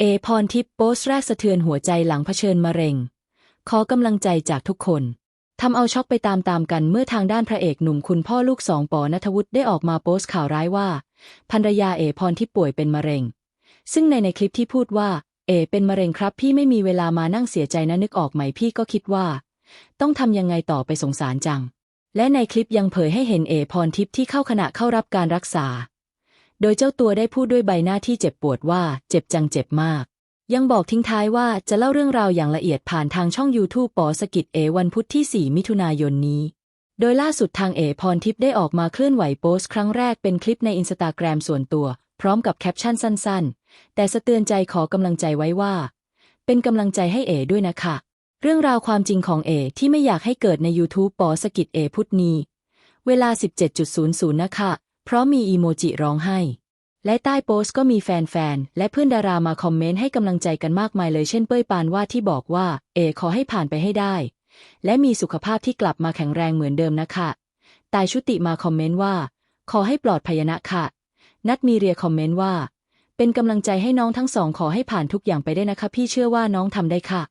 เอพรทิพย์โพสต์แรกสะเทือนหัวใจหลังเผชิญมะเร็ง ขอกำลังใจจากทุกคน ทำเอาช็อกไปตามๆกันเมื่อทางด้านพระเอกหนุ่มคุณพ่อลูกสองปอนัทวุฒิได้ออกมาโพสต์ข่าวร้ายว่าภรรยาเอพรทิพย์ป่วยเป็นมะเร็ง ซึ่งในในคลิปที่พูดว่า เอ เป็นมะเร็งครับ พี่ไม่มีเวลามานั่งเสียใจนะนึกออกไหมพี่ก็คิดว่า ต้องทำยังไงต่อไปสงสารจัง และในคลิปยังเผยให้เห็นเอพรทิพย์ที่เข้าขณะเข้ารับการรักษา โดยเจ้าตัวได้พูดด้วยใบหน้าที่เจ็บปวดว่าเจ็บจังเจ็บมาก ยังบอกทิ้งท้ายว่าจะเล่าเรื่องราวอย่างละเอียดผ่านทางช่อง YouTube ปอสกิดเอวันพุธที่ 4 มิถุนายนนี้ โดยล่าสุดทางเอพรทิพย์ได้ออกมาเคลื่อนไหวโพสต์ครั้งแรกเป็นคลิปในอินสตาแกรมส่วนตัว พร้อมกับแคปชั่นสั้น ๆ แต่สะเตือนใจขอกำลังใจไว้ว่า เป็นกำลังใจให้เอด้วยนะคะเรื่องราวความจริงของเอที่ไม่อยากให้เกิดใน YouTube ปอสกิดเอพุธนี้เวลา 17.00นะคะ เพราะมีอีโมจิร้องไห้ และใต้โพสต์ก็มีแฟนๆ และเพื่อนดารามาคอมเมนต์ให้กำลังใจกันมากมายเลยเช่นเป้ยปานว่าที่บอกว่า เอ ขอให้ผ่านไปให้ได้ และมีสุขภาพที่กลับมาแข็งแรงเหมือนเดิมนะคะตายชุติมาคอมเมนต์ว่า ขอให้ปลอดภัยนะค่ะ นัดมีเรียคอมเมนต์ว่า เป็นกำลังใจให้น้องทั้งสองขอให้ผ่านทุกอย่างไปได้นะคะ พี่เชื่อว่าน้องทำได้ค่ะ